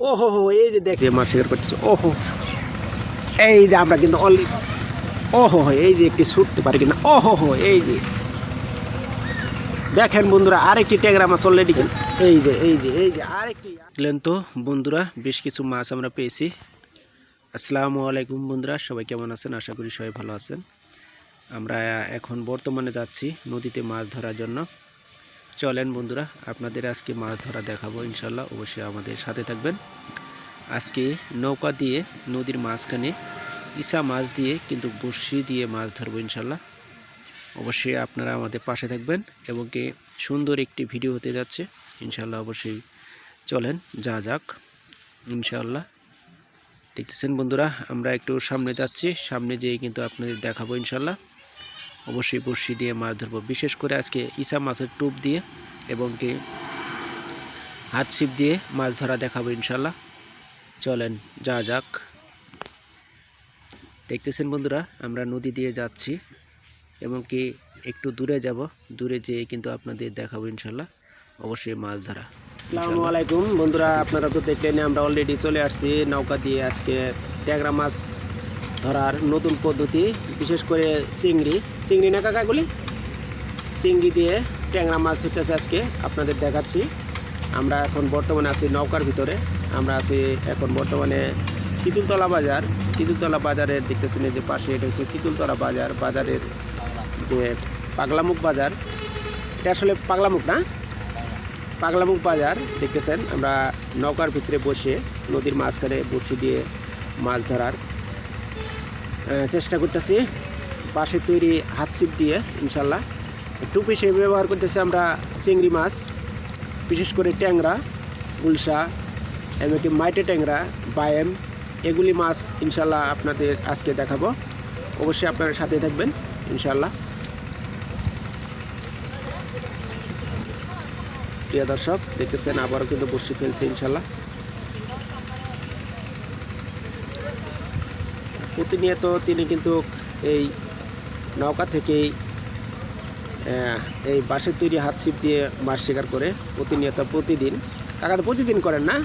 ওহো হো এই যে দেখ মাছ শিকার করতেছে ওহো। এই যে আমরা কিন্তু অল ওহো হো এই যে একটি ছুটতে পারি কিনা। ওহো হো এই যে। দেখেন বন্ধুরা আরেকটি ট্যাংরা মাছ অলরেডি এই যে এই যে এই যে আরেকটি। দেখলেন তো বন্ধুরা বেশ কিছু মাছ আমরা পেয়েছি। আসসালামু আলাইকুম বন্ধুরা সবাই কেমন আছেন? আশা করি সবাই ভালো আছেন। আমরা এখন বর্তমানে যাচ্ছি নদীতে মাছ ধরার জন্য। চলেন বন্ধুরা, আপনাদের আজকে মাছ ধরা দেখাবো ইনশাল্লাহ, অবশ্যই আমাদের সাথে থাকবেন। আজকে নৌকা দিয়ে, নদীর মাঝখানে ইসা মাছ দিয়ে, কিন্তু বড়শি দিয়ে মাছ ধরবো ইনশাল্লাহ। অবশ্যই আপনারা আমাদের পাশে থাকবেন এবং কি সুন্দর একটি ভিডিও হতে যাচ্ছে, ইনশাল্লাহ অবশ্যই চলেন, যা যাক, ইনশাল্লাহ। দেখতেছেন বন্ধুরা, আমরা একটু সামনে যাচ্ছি, সামনে যেয়ে কিন্তু আপনাদের দেখাবো ইনশাল্লাহ। অবশ্যই বড়শি দিয়ে মাছ ধরবো। বিশেষ করে আজকে ইসা মাছের টোপ দিয়ে এবং কি হাত ছিপ দিয়ে মাছ ধরা দেখাবো ইনশাল্লাহ। চলেন যা যাক। দেখতেছেন বন্ধুরা আমরা নদী দিয়ে যাচ্ছি এবং কি একটু দূরে যাব। দূরে যেয়ে কিন্তু আপনাদের দেখাবো ইনশাল্লাহ। অবশ্যই মাছ ধরা। আসসালামু আলাইকুম। বন্ধুরা আপনারা তো দেখলেন আমরা অলরেডি চলে আসছি নৌকা দিয়ে। আজকে ট্যাংরা মাছ ধরার নতুন পদ্ধতি, বিশেষ করে চিংড়ি। চিংড়ি না কাকাগুলি চিংড়ি দিয়ে ট্যাংরা মাছ ধরতেছে আজকে, আপনাদের দেখাচ্ছি। আমরা এখন বর্তমানে আছি নৌকার ভিতরে। আমরা আছি এখন বর্তমানে তিতুলতলা বাজার। তিতুলতলা বাজারের দেখতেছেন যে পাশে এটা হচ্ছে তিতুলতলা বাজার। বাজারের যে পাগলামুখ বাজার, এটা আসলে পাগলামুখ না? পাগলামুখ বাজার, দেখতেছেন, আমরা নৌকার ভিতরে বসে নদীর মাঝখানে বসে দিয়ে মাছ ধরার চেষ্টা করতেছি বাঁশের তৈরি হাত ছিপ দিয়ে, ইনশাল্লাহ। টুপি হিসেবে ব্যবহার করতেছি আমরা চিংড়ি মাছ, বিশেষ করে ট্যাংরা, গুলশা, এমনকি মাইটে ট্যাংরা, বায়েম, এগুলি মাছ ইনশাল্লাহ আপনাদের আজকে দেখাবো। অবশ্যই আপনারা সাথে থাকবেন, ইনশাল্লাহ। প্রিয় দর্শক, দেখতেছেন আবারও কিন্তু বসে ফেলছে ইনশাল্লাহ। প্রতিনিয়ত তিনি কিন্তু এই নৌকা থেকেই এই বাঁশের তৈরি হাত ছিপ দিয়ে মাছ শিকার করে প্রতিনিয়ত প্রতিদিন কাকা প্রতিদিন করেন না?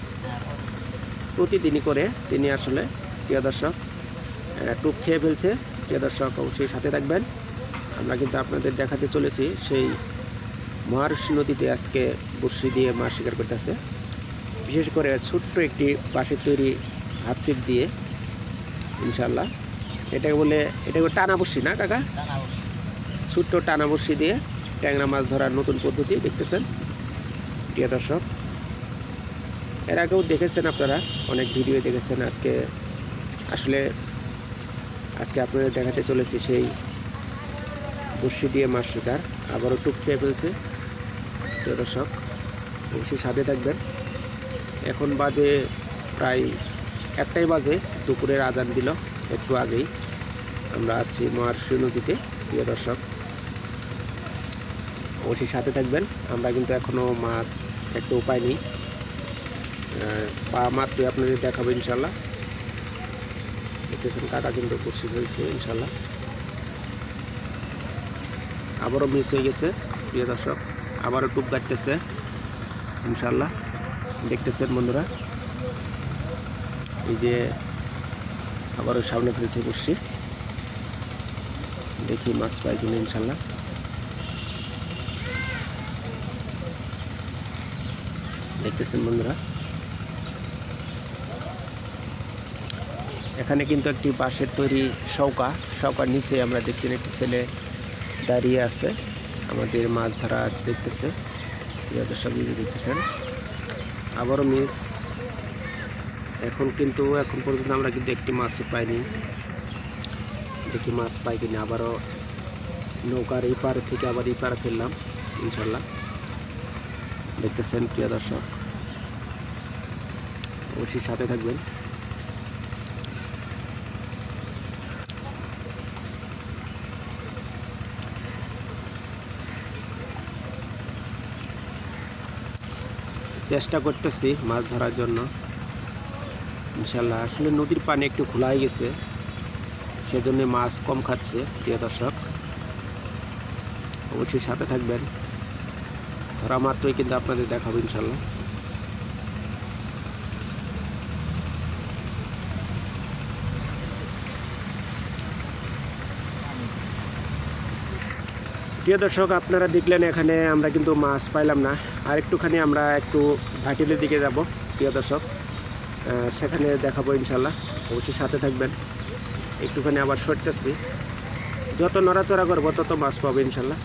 প্রতিদিনই করে তিনি আসলে, প্রিয় দর্শক টুপ খেয়ে ফেলছে। প্রিয় দর্শক, অবশ্যই সাথে থাকবেন। আমরা কিন্তু আপনাদের দেখাতে চলেছি সেই মহারশী নদীতে আজকে বড়শি দিয়ে মাছ শিকার করতেছে। বিশেষ করে ছোট্ট একটি বাঁশের তৈরি হাত ছিপ দিয়ে ইনশাল্লাহ এটাকে বলে, এটাকে টানা বড়শি না কাকা? ছোট্ট টানা বড়শি দিয়ে ট্যাংরা মাছ ধরার নতুন পদ্ধতি দেখতেছেন। প্রিয় দর্শক, এর আগেও দেখেছেন আপনারা, অনেক ভিডিও দেখেছেন আজকে। আসলে আজকে আপনাদের দেখাতে চলেছি সেই বড়শি দিয়ে মাছ শিকার। আবারও টুপ খেয়ে ফেলছে। প্রিয় দর্শক, অবশ্যই সাথে থাকবেন। এখন বাজে প্রায় একটাই বাজে। দুপুরের আজান দিল। একটু আগেই আমরা আসছি মহার্ষি নদীতে, প্রিয় দর্শক। অবশ্যই সাথে থাকবেন। আমরা কিন্তু এখনও মাছ একটু উপায় নেই। পা মাত্রই আপনাদের দেখাবো ইনশাল্লাহ। দেখতেছেন কাকা কিন্তু কুর্সি ফেলছে ইনশাল্লাহ। আবারও মিস হয়ে গেছে, প্রিয় দর্শক। আবারও টুপ কাটতেছে ইনশাল্লাহ। দেখতেছেন বন্ধুরা, এই যে আবারও সামনে ফেলছে বসছি দেখি মাছ পাই কিনা ইনশাল্লাহ। দেখতেছেন বন্ধুরা। এখানে কিন্তু একটি বাঁশের তৈরি সৌকা সৌকার নিচে আমরা দেখতে একটি ছেলে দাঁড়িয়ে আছে। আমাদের মাছ ধরা দেখতেছে। দর্শক দেখতেছেন। আবারও মিস এখন কিন্তু, এখন পর্যন্ত আমরা কিন্তু একটি মাছও পাইনি। দেখি মাছ পাই কিনা, আবারও নৌকার এই পার থেকে আবার এই পারে ফেললাম, ইনশাল্লাহ। দেখতেছেন, প্রিয় দর্শক। অবশ্যই সাথে থাকবেন। চেষ্টা করতেছি মাছ ধরার জন্য। ইনশাল্লাহ। আসলে নদীর পানি একটু খোলাই গেছে, সেজন্য মাছ কম খাচ্ছে, প্রিয় দর্শক। অবশ্যই সাথে থাকবেন। ধরা মাত্রই কিন্তু আপনাদের দেখাবো ইনশাল্লাহ। প্রিয় দর্শক, আপনারা দেখলেন এখানে আমরা কিন্তু মাছ পাইলাম না। আর একটুখানি আমরা একটু ভাটিলের দিকে যাব, প্রিয় দর্শক। সেখানে দেখাবো ইনশাল্লাহ। অবশ্যই সাথে থাকবেন। একটুখানি আবার সরতেছি। যত নড়াচড়া করব, তত মাছ পাবো ইনশাল্লাহ।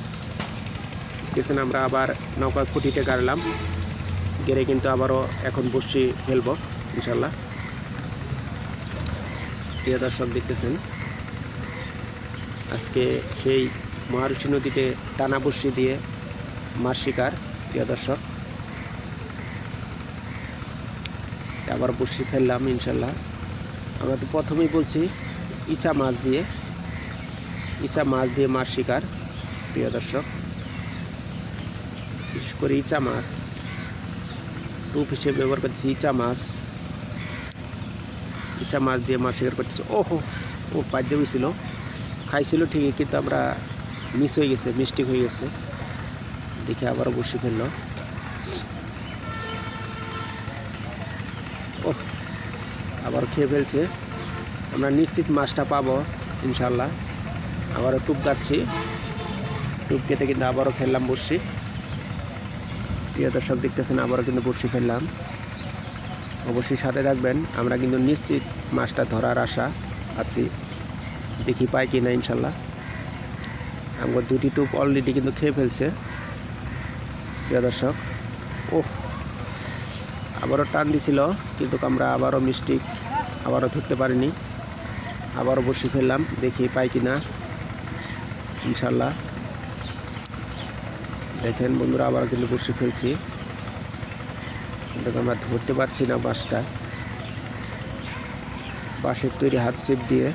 দেখছেন আমরা আবার নৌকা খুঁটিতে গাড়লাম। গেড়ে কিন্তু আবারও এখন বসছি ফেলব ইনশাল্লাহ। প্রিয় দর্শক দেখতেছেন, আজকে সেই মহারুষি নদীতে টানা বসি দিয়ে মাছ শিকার। প্রিয় দর্শক আবার বসি ফেললাম, ইনশাল্লাহ। আমরা তো প্রথমেই বলছি, ইচা মাছ দিয়ে, ইচা মাছ দিয়ে মাছ শিকার, প্রিয় দর্শক। বিশেষ করে ইচা মাছ টুপ হিসেবে ব্যবহার করছি ইচা মাছ। ইচা মাছ দিয়ে মাছ শিকার করতেছি। ওহো, ও পাজ্য ছিল খাইছিল ঠিকই, কিন্তু আমরা মিস হয়ে গেছে মিস্টেক হয়ে গেছে। দেখে আবারও বসে ফেলল। আবার খেয়ে ফেলছে। আমরা নিশ্চিত মাছটা পাবো ইনশাল্লাহ আবারও টুপ কাটছি টুপ কেটে কিন্তু আবারও ফেললাম বসছি প্রিয় দর্শক দেখতেছেন, আবারও কিন্তু বসি ফেললাম। অবশ্যই সাথে থাকবেন। আমরা কিন্তু নিশ্চিত মাছটা ধরার আশা আছি। দেখি পাই কি না ইনশাল্লাহ আমার দুটি টুপ অলরেডি কিন্তু খেয়ে ফেলছে। প্রিয় দর্শক, ওহ! আবারও টান দিছিল, কিন্তু আমরা আবারও মিষ্টি আবারও ধরতে পারিনি। আবারও বসে ফেললাম, দেখি পাই কি না ইনশাল্লাহ। দেখেন বন্ধুরা আবার কিন্তু বসে ফেলছি। কিন্তু আমরা ধরতে পারছি না বাসটা। বাঁশের তৈরি হাত ছিপ দিয়ে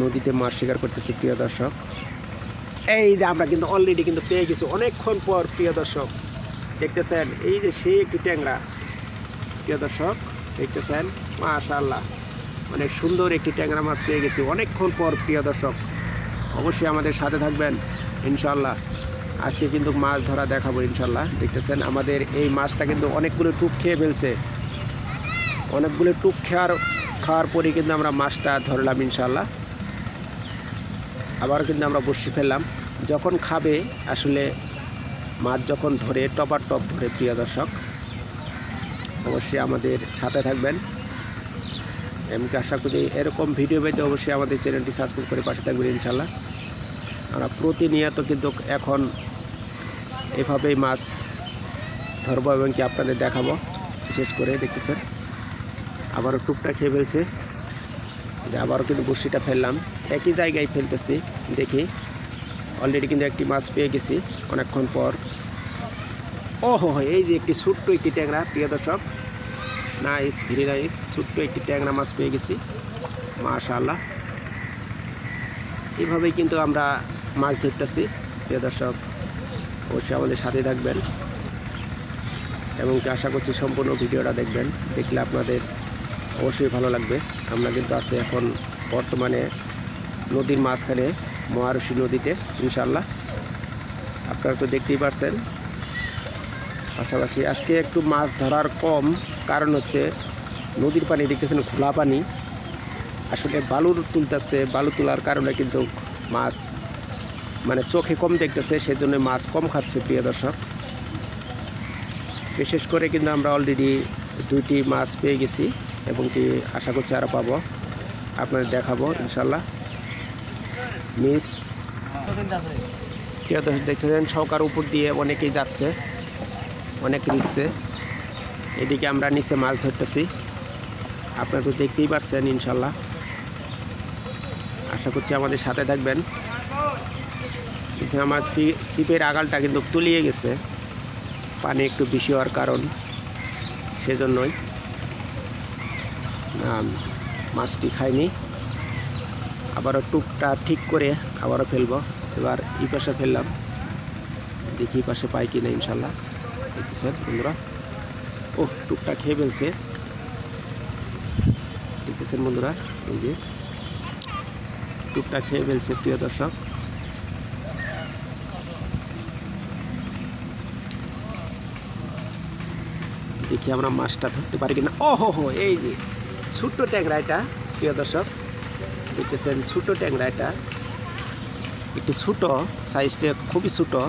নদীতে মাছ শিকার করতেছি প্রিয় দর্শক। এই যে আমরা কিন্তু অলরেডি কিন্তু পেয়ে গেছি, অনেকক্ষণ পর প্রিয় দর্শক। দেখতেছেন, এই যে সেই একটি ট্যাংরা। প্রিয় দর্শক, দেখতেছেন? মাশাল্লাহ অনেক সুন্দর একটি ট্যাংরা মাছ পেয়ে গেছি। অনেকক্ষণ পর, প্রিয় দর্শক, অবশ্যই আমাদের সাথে থাকবেন ইনশাল্লাহ আজকে কিন্তু মাছ ধরা দেখাবো ইনশাল্লাহ দেখতেছেন, আমাদের এই মাছটা কিন্তু অনেকগুলো টুপ খেয়ে ফেলছে। অনেকগুলো টুপ খাওয়ার খাওয়ার পরে কিন্তু আমরা মাছটা ধরলাম ইনশাল্লাহ আবার কিন্তু আমরা বসে ফেললাম। যখন খাবে, আসলে মাছ যখন ধরে টপার টপ ধরে, প্রিয় দর্শক, অবশ্যই আমাদের সাথে থাকবেন। এমনকি আশা করি এরকম ভিডিও পেতে অবশ্যই আমাদের চ্যানেলটি সাবস্ক্রাইব করে পাশে থাকবেন ইনশাল্লাহ আমরা প্রতিনিয়ত কিন্তু এখন এভাবেই মাছ ধরবো এবং কি আপনাদের দেখাবো, বিশেষ করে দেখতেছেন, আবারও টুকটা খেয়ে ফেলছে। আবারও কিন্তু বড়শিটা ফেললাম। একই জায়গায় ফেলতেছি, দেখি। অলরেডি কিন্তু একটি মাছ পেয়ে গেছি, অনেকক্ষণ পর। ও হো হো, এই যে একটি ছোট্ট একটি ট্যাংরা প্রিয় দর্শক। নাইস ভেরি নাইস ছোট্ট একটি ট্যাংরা মাছ পেয়ে গেছি। মাশাআল্লাহ। এইভাবেই কিন্তু আমরা মাছ ধরতেছি প্রিয় দর্শক। অবশ্যই আমাদের সাথে থাকবেন এবং আশা করছি সম্পূর্ণ ভিডিওটা দেখবেন। দেখলে আপনাদের অবশ্যই ভালো লাগবে। আমরা কিন্তু আছি এখন বর্তমানে নদীর মাঝখানে মহারশী নদীতে ইনশাল্লাহ আপনারা তো দেখতেই পারছেন পাশাপাশি আজকে একটু মাছ ধরার কম কারণ হচ্ছে নদীর পানি, দেখতেছেন খোলা পানি। আসলে বালুর তুলতেছে, বালু তোলার কারণে কিন্তু মাছ মানে চোখে কম দেখতেছে, সেজন্য মাছ কম খাচ্ছে, প্রিয় দর্শক। বিশেষ করে কিন্তু আমরা অলরেডি দুইটি মাছ পেয়ে গেছি এবং কি আশা করছি আরও পাবো। আপনাদের দেখাবো ইনশাল্লাহ মিস, প্রিয় দর্শক দেখছেন সরকার উপর দিয়ে অনেকেই যাচ্ছে। অনেক রিক্সে। এদিকে আমরা নিচে মাছ ধরতেছি। আপনারা তো দেখতেই পারছেন ইনশাল্লাহ। আশা করছি আমাদের সাথে থাকবেন। কিন্তু আমার সিপের আগালটা কিন্তু তুলিয়ে গেছে। পানি একটু বেশি হওয়ার কারণ সেজন্যই। মাছটি খাইনি। আবারও টুকটা ঠিক করে আবারও ফেলব। এবার এই পাশে ফেললাম। দেখি পাশে পাই কিনা ইনশাল্লাহ। দেখতেছেন বন্ধুরা। ও টুকটা খেয়ে ফেলছে। দেখতেছেন বন্ধুরা, এই যে টুকটা খেয়ে ফেলছে প্রিয় দর্শক। দেখি আমরা মাছটা ধরতে পারি কিনা। ও হো হো, এই যে ছোট্ট ট্যাংরা এটা প্রিয় দর্শক। দেখতেছেন ছোট্ট ট্যাংরা এটা একটু ছোটো সাইজটা খুবই ছোটো।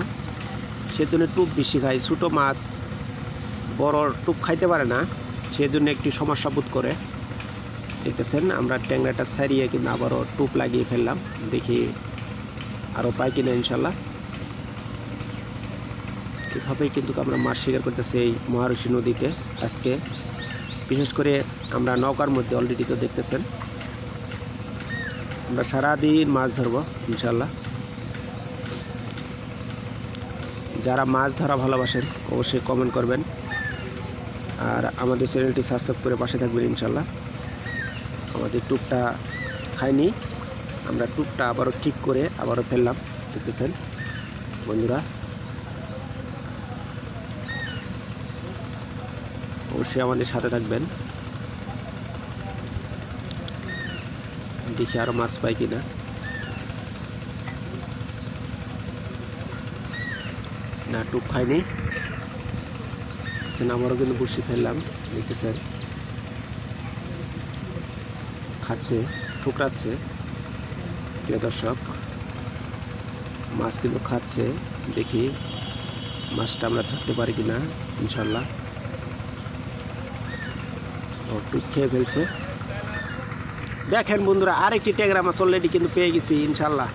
সেজন্য টুপ বেশি খায়। ছোটো মাছ, বড় টুপ খাইতে পারে না, সেজন্য একটি সমস্যা বোধ করে। দেখতেছেন, আমরা ট্যাংরাটা সারিয়ে কিন্তু আবারও টুপ লাগিয়ে ফেললাম। দেখি আরও পাই কিনা ইনশাল্লাহ। এভাবেই কিন্তু আমরা মাছ শিকার করতেছি এই মহারষী নদীতে আজকে। বিশেষ করে আমরা নৌকার মধ্যে অলরেডি তো দেখতেছেন। আমরা সারাদিন মাছ ধরবো ইনশাল্লাহ। যারা মাছ ধরা ভালোবাসেন, অবশ্যই কমেন্ট করবেন। আর আমাদের চ্যানেলটি সাবস্ক্রাইব করে পাশে থাকবেন ইনশাল্লাহ। আমাদের টুকটা খাইনি, আমরা টুকটা আবারও ঠিক করে আবারও ফেললাম, দেখতেছেন? বন্ধুরা, অবশ্যই আমাদের সাথে থাকবেন। দেখি আরও মাছ পাই কিনা। না টুক খাইনি। সেন আমারও কিন্তু বসে ফেললাম, দেখতেছেন। খাচ্ছে, ঠুকরাচ্ছে, প্রিয় দর্শক। মাছ কিন্তু খাচ্ছে, দেখি মাছটা আমরা ধরতে পারি কিনা, ইনশাল্লাহ। ও টুক খেয়ে ফেলছে। দেখেন বন্ধুরা, আরেকটি ট্যাংরা মাছ অলরেডি কিন্তু পেয়ে গেছি, ইনশাল্লাহ।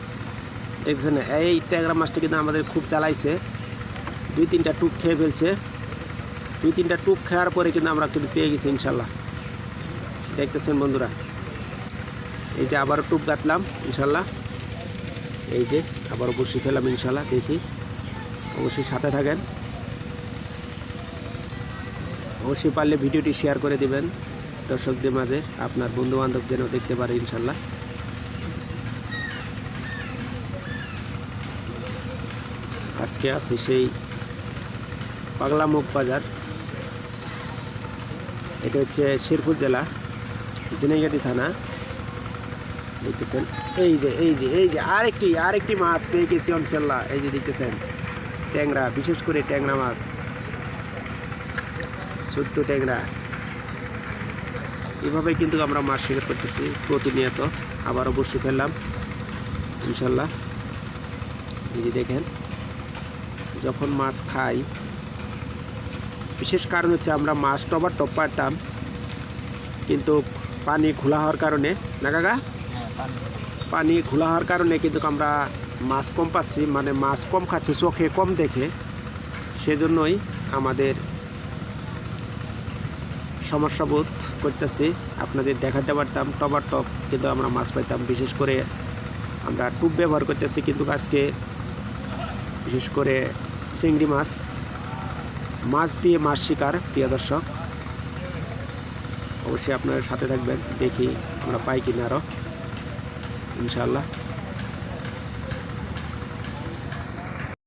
দেখছেন, এই ট্যাংরা মাছটা কিন্তু আমাদের খুব চালাইছে। দুই তিনটা টুক খেয়ে ফেলছে। দুই তিনটা টুক খাওয়ার পরে কিন্তু আমরা কিন্তু পেয়ে গেছি ইনশাল্লাহ। দেখতেছেন বন্ধুরা, এই যে আবার টুক গাঁথলাম ইনশাল্লাহ। এই যে আবার বসে ফেলাম ইনশাল্লাহ, দেখি। অবশ্যই সাথে থাকেন। অবশ্যই পারলে ভিডিওটি শেয়ার করে দিবেন। দর্শকদের মাঝে আপনার বন্ধু বান্ধব যেন দেখতে পারে ইনশাল্লাহ। আজকে আছি সেই পাগলা মুখ বাজার। এটা হচ্ছে শেরপুর জেলা জেনেগাটি থানা। দেখতেছেন, এই যে এই যে এই যে, আরেকটি আরেকটি মাছ পেয়ে গেছি ইনশাল্লাহ। এই যে দেখতেছেন, ট্যাংরা, বিশেষ করে ট্যাংরা মাছ। ছোট্ট ট্যাংরা। এভাবে কিন্তু আমরা মাছ শিকার করতেছি প্রতিনিয়ত। আবার অবশ্যই ফেললাম, ইনশাল্লাহ। এই যে দেখেন, যখন মাছ খাই বিশেষ কারণ হচ্ছে আমরা মাছ টবার টপ পারতাম কিন্তু পানি খোলা হওয়ার কারণে না কাকা? পানি খোলা হওয়ার কারণে কিন্তু আমরা মাছ কম পাচ্ছি মানে মাছ কম খাচ্ছি চোখে কম দেখে। সেজন্যই আমাদের সমস্যা বোধ করতেছি। আপনাদের দেখাতে পারতাম টবার টপ কিন্তু আমরা মাছ পাইতাম। বিশেষ করে আমরা টুপ ব্যবহার করতেছি কিন্তু আজকে বিশেষ করে চিংড়ি মাছ মাছ দিয়ে মাছ শিকার, প্রিয় দর্শক। অবশ্যই আপনারা সাথে থাকবেন, দেখি আমরা পাই কিনা আরও ইনশাল্লাহ